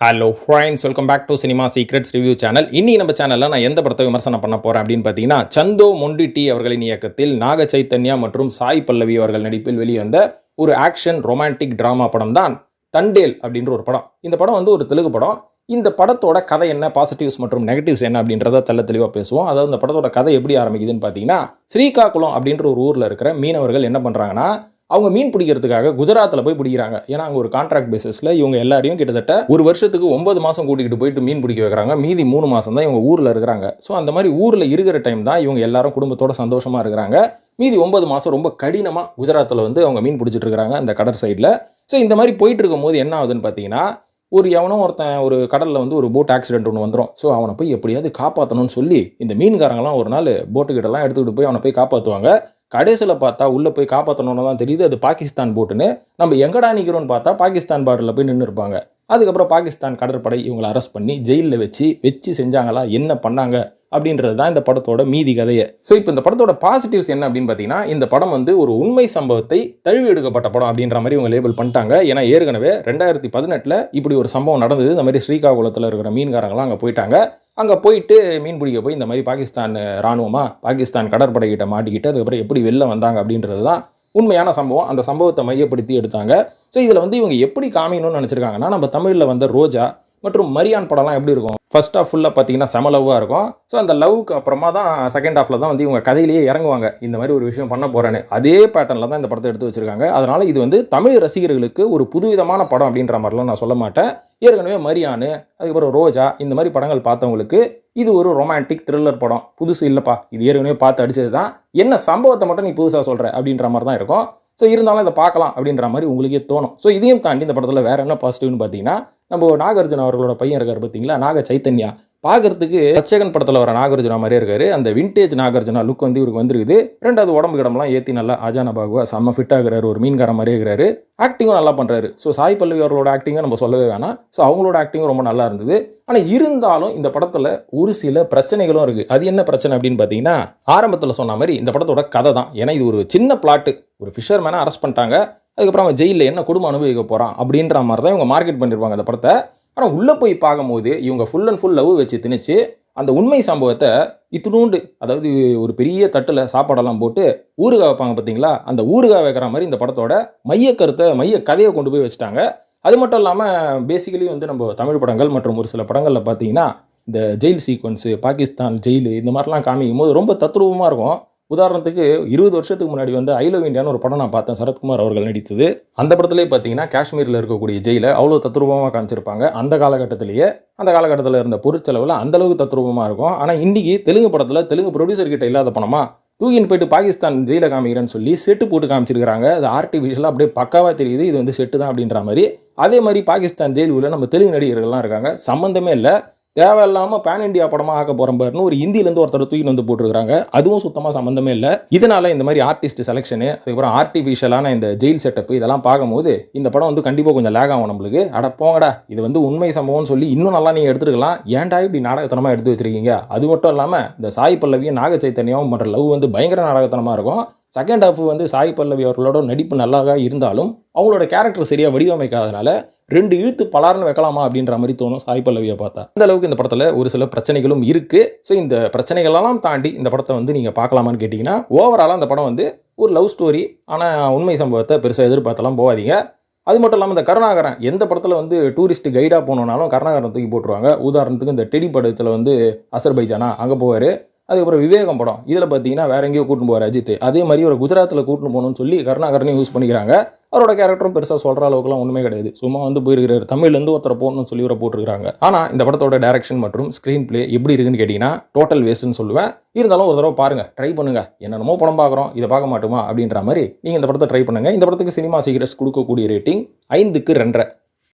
Hello friends welcome back to cinema secrets review channel இன்னி நம்ம சேனலில் நான் எந்த படத்தை விமர்சனம் பண்ண போகிறேன் அப்படின்னு பார்த்தீங்கன்னா சந்தோ மொண்டிட்டி அவர்களின் இயக்கத்தில் நாக சைத்தன்யா மற்றும் சாய் பல்லவி அவர்கள் நடிப்பில் வெளிவந்த ஒரு ஆக்ஷன் ரொமான்டிக் ட்ராமா படம் தான் தண்டேல் அப்படின்ற ஒரு படம். இந்த படம் வந்து ஒரு தெலுங்கு படம். இந்த படத்தோட கதை என்ன? பாசிட்டிவ்ஸ் மற்றும் நெகட்டிவ்ஸ் என்ன அப்படின்றத தெல்ல தெளிவாக பேசுவோம். அதாவது இந்த படத்தோட கதை எப்படி ஆரம்பிக்குதுன்னு பார்த்தீங்கன்னா ஸ்ரீகாக்குளம் அப்படின்ற ஒரு ஊரில் இருக்கிற மீனவர்கள் என்ன பண்ணுறாங்கன்னா அவங்க மீன் பிடிக்கிறதுக்காக குஜராத்தில் போய் பிடிக்கிறாங்க. ஏன்னா அங்கே ஒரு கான்ட்ராக்ட் பேசிஸில் இவங்க எல்லாரையும் கிட்டத்தட்ட ஒரு வருஷத்துக்கு ஒன்பது மாதம் கூட்டிகிட்டு போயிட்டு மீன் பிடிக்க வைக்கிறாங்க. மீதி மூணு மாதம் தான் இவங்க ஊரில் இருக்கிறாங்க. ஸோ அந்த மாதிரி ஊரில் இருக்கிற டைம் தான் இவங்க எல்லாரும் குடும்பத்தோட சந்தோஷமாக இருக்கிறாங்க. மீதி ஒன்பது மாதம் ரொம்ப கடினமாக குஜராத்தில் வந்து அவங்க மீன் பிடிச்சிட்டு இருக்கிறாங்க அந்த கடல் சைடில் ஸோ இந்த மாதிரி போயிட்டு இருக்கும்போது என்ன ஆகுதுன்னு பார்த்தீங்கன்னா ஒரு எவனோ ஒருத்தன் ஒரு கடலில் வந்து ஒரு போட் ஆக்சிடென்ட் ஒன்று வந்துடும் ஸோ அவனை போய் எப்படியாவது காப்பாற்றணும்னு சொல்லி இந்த மீன்காரங்களாம் ஒரு நாள் போட்டுக்கிட்டலாம் எடுத்துக்கிட்டு போய் அவனை போய் காப்பாற்றுவாங்க கடைசியில் பார்த்தா உள்ளே போய் காப்பாற்றணும்னு தான் தெரியுது. அது பாகிஸ்தான் போட்டுன்னு நம்ம எங்கடா நிற்கிறோன்னு பார்த்தா பாகிஸ்தான் பார்டரில் போய் நின்று இருப்பாங்க. அதுக்கப்புறம் பாகிஸ்தான் கடற்படை இவங்களை அரெஸ்ட் பண்ணி ஜெயிலில் வச்சு வச்சு செஞ்சாங்களா? என்ன பண்ணாங்க? அப்படின்றது தான் இந்த படத்தோட மீதி கதையை. ஸோ இப்போ இந்த படத்தோட பாசிட்டிவ்ஸ் என்ன அப்படின்னு பார்த்தீங்கன்னா இந்த படம் வந்து ஒரு உண்மை சம்பவத்தை தழுவி எடுக்கப்பட்ட படம் அப்படின்ற மாதிரி இவங்க லேபிள் பண்ணிட்டாங்க. ஏன்னா ஏற்கனவே ரெண்டாயிரத்தி பதினெட்டில் இப்படி ஒரு சம்பவம் நடந்தது. இந்த மாதிரி ஸ்ரீகாகுளத்தில் இருக்கிற மீன்காரங்களாம் அங்கே போயிட்டாங்க. அங்கே போயிட்டு மீன் பிடிக்க போய் இந்த மாதிரி பாகிஸ்தான் இராணுவமாக பாகிஸ்தான் கடற்படைகிட்ட மாட்டிக்கிட்டு அதுக்கப்புறம் எப்படி வெளில வந்தாங்க அப்படின்றது தான் உண்மையான சம்பவம். அந்த சம்பவத்தை மையப்படுத்தி எடுத்தாங்க. ஸோ இதில் வந்து இவங்க எப்படி காமிக்கணும்னு நினச்சிருக்காங்கன்னா நம்ம தமிழில் வந்த ரோஜா மற்றும் மரியான் படம்லாம் எப்படி இருக்கும்? ஃபர்ஸ்ட் ஆஃப் ஃபுல்லாக பார்த்தீங்கன்னா செம லவ்வாக இருக்கும். ஸோ அந்த லவ்வுக்கு அப்புறமா தான் செகண்ட் ஹாஃபில் தான் வந்து இவங்க கதையிலேயே இறங்குவாங்க. இந்த மாதிரி ஒரு விஷயம் பண்ண போகிறேன்னு அதே பேட்டர்னில் தான் இந்த படத்தை எடுத்து வச்சிருக்காங்க. அதனால் இது வந்து தமிழ் ரசிகர்களுக்கு ஒரு புதுவிதமான படம் அப்படின்ற மாதிரிலாம் நான் சொல்ல மாட்டேன். ஏற்கனவே மரியானு அதுக்கப்புறம் ரோஜா இந்த மாதிரி படங்கள் பார்த்தவங்களுக்கு இது ஒரு ரொமான்டிக் த்ரில்லர் படம். புதுசு இல்லைப்பா. இது ஏற்கனவே பார்த்து அடிச்சது தான் என்ன சம்பவத்தை மட்டும் நீ புதுசாக சொல்கிற அப்படின்ற மாதிரி தான் இருக்கும். ஸோ இருந்தாலும் இதை பார்க்கலாம் அப்படின்ற மாதிரி உங்களுக்கே தோணும். ஸோ இதையும் தாண்டி இந்த படத்தில் வேறு என்ன பாசிட்டிவ்னு பார்த்தீங்கன்னா நம்ம நாகார்ஜுன அவர்களோட பையன் இருக்கார் பார்த்தீங்களா? நாக சைத்தன்யா பார்க்கறதுக்கு ரட்சகன் படத்தில் வர நாகார்ஜுனா மாதிரியே இருக்காரு. அந்த விண்டேஜ் நாகார்ஜுனா லுக் வந்து இவருக்கு வந்துருக்குது. ரெண்டாவது உடம்பு கிடமெல்லாம் ஏற்றி நல்லா அஜான பாகுவா செம்ம ஃபிட் ஆகுறாரு. ஒரு மீன்கார மாதிரியே இருக்கிறாரு ஆக்டிங்கும் நல்லா பண்ணுறாரு ஸோ சாய் பல்லவி அவர்களோட ஆக்டிங்கை நம்ம சொல்லவே வேணாம். ஸோ அவங்களோட ஆக்டிங்கும் ரொம்ப நல்லா இருந்தது. ஆனால் இருந்தாலும் இந்த படத்தில் ஒரு சில பிரச்சனைகளும் இருக்குது அது என்ன பிரச்சனை அப்படின்னு பார்த்தீங்கன்னா ஆரம்பத்தில் சொன்ன மாதிரி இந்த படத்தோட கதை தான். ஏன்னா இது ஒரு சின்ன பிளாட்டு ஒரு ஃபிஷர் மேனை அரெஸ்ட் பண்ணிட்டாங்க. அதுக்கப்புறம் அவன் ஜெயிலில் என்ன குடும்பம் அனுபவிக்க போகிறான் அப்படின்ற மாதிரி தான் இவங்க மார்க்கெட் பண்ணியிருப்பாங்க அந்த படத்தை. ஆனால் உள்ளே போய் பார்க்கும்போது இவங்க ஃபுல் அண்ட் ஃபுல் லவ் வச்சு திணிச்சு அந்த உண்மை சம்பவத்தை இத்தினூண்டு அதாவது ஒரு பெரிய தட்டில் சாப்பாடெல்லாம் போட்டு ஊறுகாய் வைப்பாங்க பார்த்தீங்களா? அந்த ஊறுகாய் வைக்கிற மாதிரி இந்த படத்தோட மைய கருத்தை மைய கதையை கொண்டு போய் வச்சுட்டாங்க. அது மட்டும் இல்லாமல் பேசிக்கலி வந்து நம்ம தமிழ் படங்கள் மற்றும் ஒரு சில படங்களில் பார்த்தீங்கன்னா இந்த ஜெயில் சீக்வன்ஸு பாகிஸ்தான் ஜெயிலு இந்த மாதிரிலாம் காமிக்கும் போது ரொம்ப தத்ரூபமாக இருக்கும். உதாரணத்துக்கு இருபது வருஷத்துக்கு முன்னாடி வந்து ஐ லவ் இந்தியான்னு ஒரு படம் நான் பார்த்தேன். சரத்குமார் அவர்கள் நடித்தது. அந்த படத்துலேயே பார்த்தீங்கன்னா காஷ்மீரில் இருக்கக்கூடிய ஜெயிலை அவ்வளோ தத்ரூபமாக காமிச்சிருப்பாங்க. அந்த காலகட்டத்திலேயே அந்த காலகட்டத்தில் இருந்த பொருட்செலவில் அந்த அளவுக்கு தத்ரூபமாக இருக்கும். ஆனால் இன்றைக்கி தெலுங்கு படத்தில் தெலுங்கு ப்ரொடியூசர் கிட்ட இல்லாத பணமா தூக்கின்னு போயிட்டு பாகிஸ்தான் ஜெயில காமிக்கிறேன்னு சொல்லி செட்டு போட்டு காமிச்சிருக்கிறாங்க. அது ஆர்டிஃபிஷியலாக அப்படியே பக்காவாக தெரியுது. இது வந்து செட்டு தான் அப்படின்ற மாதிரி. அதே மாதிரி பாகிஸ்தான் ஜெயில் உள்ள நம்ம தெலுங்கு நடிகர்கள்லாம் இருக்காங்க. சம்மந்தமே இல்லை. தேவையில்லாமல் பேன் இண்டியா படமாக ஆக்க போகிறோம் பாருன்னு ஒரு ஹிந்திலேருந்து ஒருத்தர் தூக்கிட்டு வந்து போட்டிருக்காங்க அதுவும் சுத்தமாக சம்மந்தமே இல்லை. இதனால் இந்த மாதிரி ஆர்டிஸ்ட் செலெக்ஷனு அதுக்கப்புறம் ஆர்டிஃபிஷியலான இந்த ஜெயில் செட்டப் இதெல்லாம் பார்க்கும்போது இந்த படம் வந்து கண்டிப்பாக கொஞ்சம் லேக் ஆகும் நம்மளுக்கு. அட போங்கடா இது வந்து உண்மை சம்பவம்னு சொல்லி இன்னும் நல்லா நீங்கள் எடுத்துருக்கலாம். ஏன்டா இப்படி நாடகத்தனமாக எடுத்து வச்சிருக்கீங்க? அது மட்டும் இல்லாமல் இந்த சாய் பல்லவியும் நாக சைத்தன்யாவும் பண்ணுற லவ் வந்து பயங்கர நாடகத்தனமாக இருக்கும். செகண்ட் ஹாஃப் வந்து சாய் பல்லவி அவர்களோட நடிப்பு நல்லாக இருந்தாலும் அவங்களோட கேரக்டர் சரியாக வடிவமைக்காதனால ரெண்டு இழுத்து பலார்னு வைக்கலாமா அப்படின்ற மாதிரி தோணும் சாய் பல்லவியை பார்த்தா. அந்த அளவுக்கு இந்த படத்தில் ஒரு சில பிரச்சனைகளும் இருக்கு. ஸோ இந்த பிரச்சனைகளெல்லாம் தாண்டி இந்த படத்தை வந்து நீங்கள் பார்க்கலாமான்னு கேட்டிங்கன்னா ஓவராலாக அந்த படம் வந்து ஒரு லவ் ஸ்டோரி ஆனால் உண்மை சம்பவத்தை பெருசாக எதிர்பார்த்தலாம் போகாதீங்க. அது மட்டும் இல்லாமல் இந்த கருணாகரன் எந்த படத்தில் வந்து டூரிஸ்ட் கைடாக போனோம்னாலும் கருணாகரன் தூக்கி போட்டுருவாங்க. உதாரணத்துக்கு இந்த டெடி படத்தில் வந்து அசர்பைஜானா அங்கே போவார். அதுக்கப்புறம் விவேகம் படம். இதில் பார்த்தீங்கன்னா வேற எங்கேயோ கூட்டின்னு போவார் அஜித். அதே மாதிரி ஒரு குஜராத்தில் கூட்டின்னு போகணும்னு சொல்லி கருணாகரனையும் யூஸ் பண்ணிக்கிறாங்க. அவரோட கேரக்டரும் பெருசாக சொல்கிற அளவுக்குலாம் ஒன்றுமே கிடையாது. சும்மா வந்து போயிருக்கிறார். தமிழ்லேருந்து ஒருத்தரை போகணும்னு சொல்லி இவரை போட்டிருக்காங்க ஆனால் இந்த படத்தோட டேரக்ஷன் மற்றும் ஸ்க்ரீன் பிளே எப்படி இருக்குன்னு கேட்டிங்கன்னா டோட்டல் வேஸ்ட்னு சொல்லுவேன். இருந்தாலும் ஒரு தடவை பாருங்கள் ட்ரை பண்ணுங்கள் என்னென்னமோ படம் பார்க்குறோம். இதை பார்க்க மாட்டோமா? அப்படின்ற மாதிரி நீங்கள் இந்த படத்தை ட்ரை பண்ணுங்கள் இந்த படத்துக்கு சினிமா சீக்கிரஸ் கொடுக்கக்கூடிய ரேட்டிங் ஐந்துக்கு ரெண்டரை.